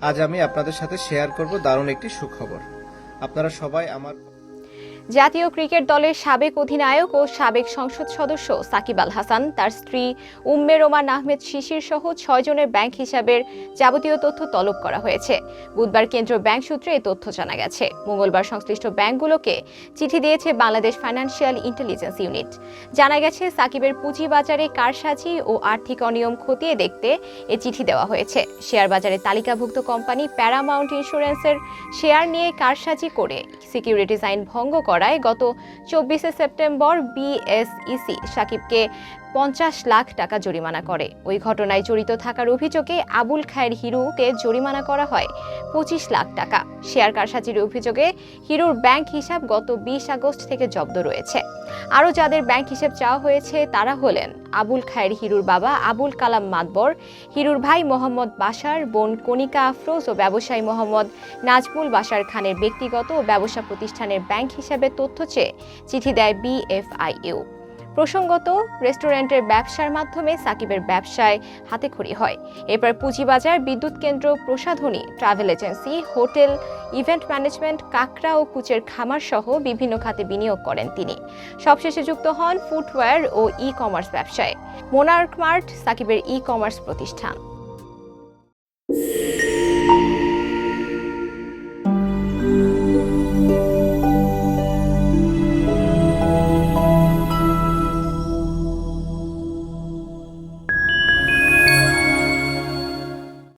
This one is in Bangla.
আজ আমি আপনাদের সাথে শেয়ার করব দারুণ একটি সুখবর। আপনারা সবাই আমার জাতীয় ক্রিকেট দলের সাবেক অধিনায়ক ও সাবেক সংসদ সদস্য সাকিব আল হাসান, তার স্ত্রী উম্মে রোমান আহমেদ শিশির সহ ছয়জনের ব্যাংক হিসাবের যাবতীয় তথ্য তলব করা হয়েছে। বুধবার কেন্দ্রীয় ব্যাংক সূত্রে এই তথ্য জানা গেছে। মঙ্গলবার সংশ্লিষ্ট ব্যাংকগুলোকে চিঠি দিয়েছে বাংলাদেশ ফাইন্যান্সিয়াল ইন্টেলিজেন্স ইউনিট। জানা গেছে, সাকিবের পুঁজিবাজারে কারসাজি ও আর্থিক অনিয়ম খতিয়ে দেখতে এ চিঠি দেওয়া হয়েছে। শেয়ার বাজারে তালিকাভুক্ত কোম্পানি প্যারামাউন্ট ইন্স্যুরেন্সের শেয়ার নিয়ে কারসাজি করে সিকিউরিটিজ আইন ভঙ্গ করায় গত চব্বিশে সেপ্টেম্বর বিএসইসি সাকিবকে পঞ্চাশ লাখ টাকা জরিমানা করে। ওই ঘটনায় জড়িত থাকার অভিযোগে আবুল খায়ের হিরুকে জরিমানা করা হয়। পঁচিশ লাখ টাকা। শেয়ার কারসাজির অভিযোগে হিরুর ব্যাংক হিসাব গত বিশ আগস্ট থেকে জব্দ রয়েছে। আরও যাদের ব্যাংক হিসাব চাওয়া হয়েছে, তারা হলেন আবুল খায়ের হিরুর বাবা আবুল কালাম মাতবর, হিরুর ভাই মোহাম্মদ বাশার, বোন কণিকা আফরোজ ও ব্যবসায়ী মোহাম্মদ নাজমুল বাশার খানের ব্যক্তিগত ও ব্যবসা প্রতিষ্ঠানের ব্যাংক হিসাবে তথ্য চেয়ে চিঠি দেয় বিএফআইইউ প্রসঙ্গত, রেস্টুরেন্টের ব্যবসার মাধ্যমে সাকিবের ব্যবসায় হাতেখড়ি হয়। এরপর পুঁজিবাজার, বিদ্যুৎ কেন্দ্র, প্রসাধনী, travel agency, hotel, event management কাকরা ও কুচের খামার সহ বিভিন্ন খাতে বিনিয়োগ করেন তিনি। সবশেষে যুক্ত হন ফুটওয়্যার ও ই কমার্স ব্যবসায়। মোনার্ক মার্ট, সাকিবের ই কমার্স প্রতিষ্ঠান।